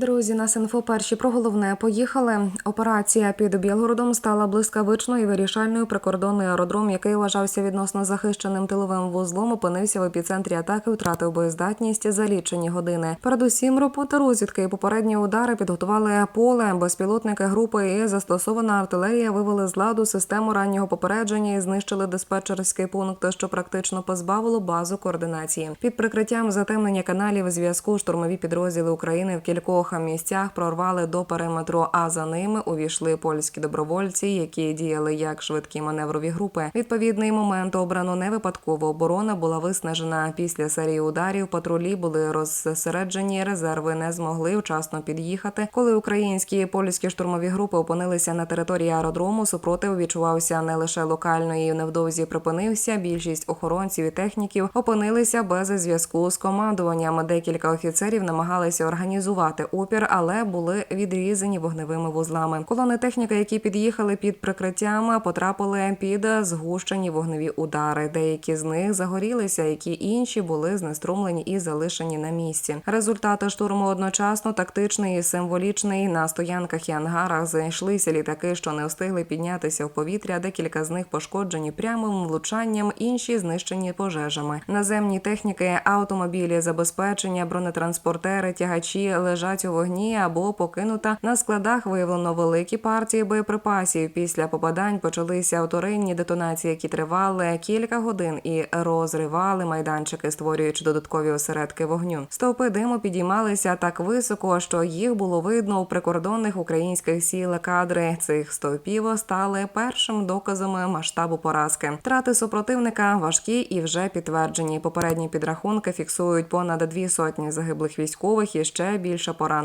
Друзі, нас інфо перші про головне поїхали. Операція під Білгородом стала блискавичною і вирішальною. Прикордонний аеродром, який вважався відносно захищеним тиловим вузлом, опинився в епіцентрі атаки, втратив боєздатність за лічені години. Передусім, робота розвідки і попередні удари підготували поле, безпілотники групи і застосована артилерія вивели з ладу систему раннього попередження і знищили диспетчерський пункт, що практично позбавило базу координації. Під прикриттям затемнення каналів зв'язку штурмові підрозділи України в кількох місцях прорвали до периметру. А за ними увійшли польські добровольці, які діяли як швидкі маневрові групи. Відповідний момент обрано не випадково. Оборона була виснажена після серії ударів. Патрулі були розсереджені. Резерви не змогли вчасно під'їхати. Коли українські і польські штурмові групи опинилися на території аеродрому, супротив відчувався не лише локально і невдовзі припинився. Більшість охоронців і техніків опинилися без зв'язку з командуванням. Декілька офіцерів намагалися організувати опір, але були відрізані вогневими вузлами. Колони техніки, які під'їхали під прикриттям, потрапили під згущені вогневі удари. Деякі з них загорілися, які інші були знеструмлені і залишені на місці. Результати штурму одночасно тактичний і символічний. На стоянках і ангарах знайшлися літаки, що не встигли піднятися в повітря. Декілька з них пошкоджені прямим влучанням, інші знищені пожежами. Наземні техніки, автомобілі, забезпечення, бронетранспортери, тягачі лежать у вогні або покинута на складах. Виявлено великі партії боєприпасів. Після попадань почалися авторинні детонації, які тривали кілька годин і розривали майданчики, створюючи додаткові осередки вогню. Стовпи диму підіймалися так високо, що їх було видно у прикордонних українських сіл. Кадри цих стовпів стали першим доказами масштабу поразки. Трати супротивника важкі і вже підтверджені. Попередні підрахунки фіксують понад дві сотні загиблих військових і ще більше поранених.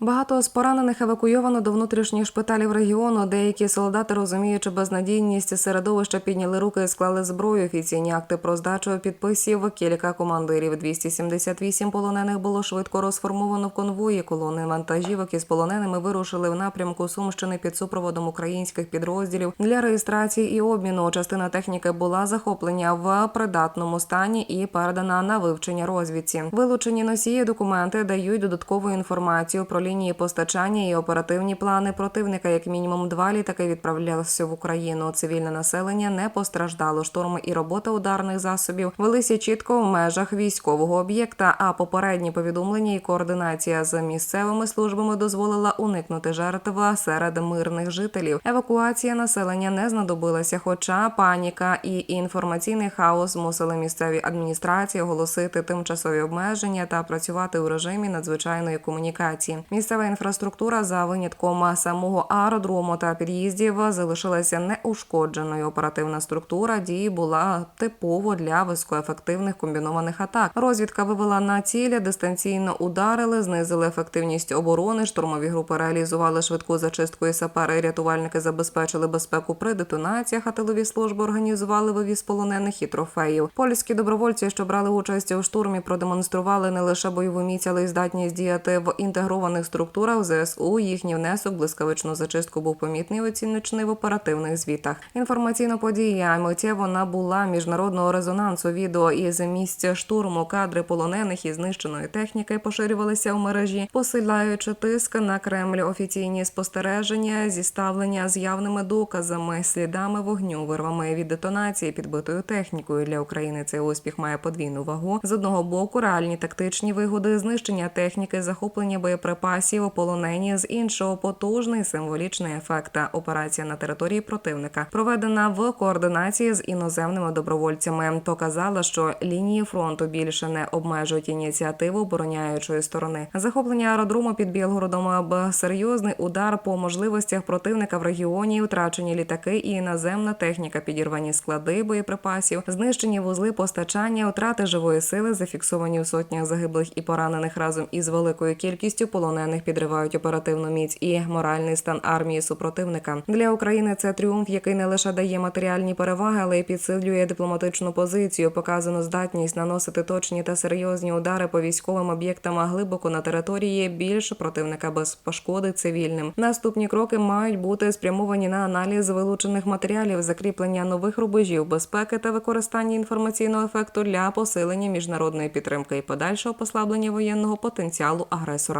Багато з поранених евакуйовано до внутрішніх шпиталів регіону. Деякі солдати, розуміючи безнадійність середовища, підняли руки і склали зброю. Офіційні акти про здачу підписів. Кілька командирів 278 полонених було швидко розформовано в конвої. Колони вантажівок із полоненими вирушили в напрямку Сумщини під супроводом українських підрозділів для реєстрації і обміну. Частина техніки була захоплення в придатному стані і передана на вивчення розвідці. Вилучені носії документи дають додаткову інформацію про лінії постачання і оперативні плани противника. Як мінімум, два літаки відправлялися в Україну. Цивільне населення не постраждало. Шторми і робота ударних засобів велися чітко в межах військового об'єкта. А попередні повідомлення і координація з місцевими службами дозволила уникнути жертв серед мирних жителів. Евакуація населення не знадобилася, хоча паніка і інформаційний хаос змусили місцеві адміністрації оголосити тимчасові обмеження та працювати у режимі надзвичайної комунікації. Місцева інфраструктура за винятком самого аеродрому та під'їздів залишилася неушкодженою. Оперативна структура дії була типово для високоефективних комбінованих атак. Розвідка вивела на цілі, дистанційно ударили, знизили ефективність оборони. Штурмові групи реалізували швидку зачистку і сапери. Рятувальники забезпечили безпеку при детонаціях. А тилові служби організували вивіз полонених і трофеїв. Польські добровольці, що брали участь у штурмі, продемонстрували не лише бойову міць, але й здатність діяти в інтегрованих структурах ЗСУ. Їхній внесок блискавичну зачистку був помітний оціночний в оперативних звітах. Інформаційна подія миттєво набула міжнародного резонансу. Відео із місця штурму кадри полонених і знищеної техніки поширювалися в мережі, посиляючи тиск на Кремль. Офіційні спостереження, зіставлення з явними доказами, слідами вогню, вирвами від детонації, підбитою технікою для України. Цей успіх має подвійну вагу. З одного боку, реальні тактичні вигоди, знищення техніки, захоплення боєприпасів, полонені з іншого потужний символічний ефект. Операція на території противника проведена в координації з іноземними добровольцями. Показала, що лінії фронту більше не обмежують ініціативу обороняючої сторони. Захоплення аеродрому під Білгородом б серйозний удар по можливостях противника в регіоні, втрачені літаки і іноземна техніка, підірвані склади боєприпасів, знищені вузли постачання, втрати живої сили, зафіксовані у сотнях загиблих і поранених разом із великою кількістю полонених підривають оперативну міць і моральний стан армії супротивника. Для України це тріумф, який не лише дає матеріальні переваги, але й підсилює дипломатичну позицію. Показано здатність наносити точні та серйозні удари по військовим об'єктам глибоко на території більше противника без пошкоди цивільним. Наступні кроки мають бути спрямовані на аналіз вилучених матеріалів, закріплення нових рубежів безпеки та використання інформаційного ефекту для посилення міжнародної підтримки і подальшого послаблення воєнного потенціалу агресора.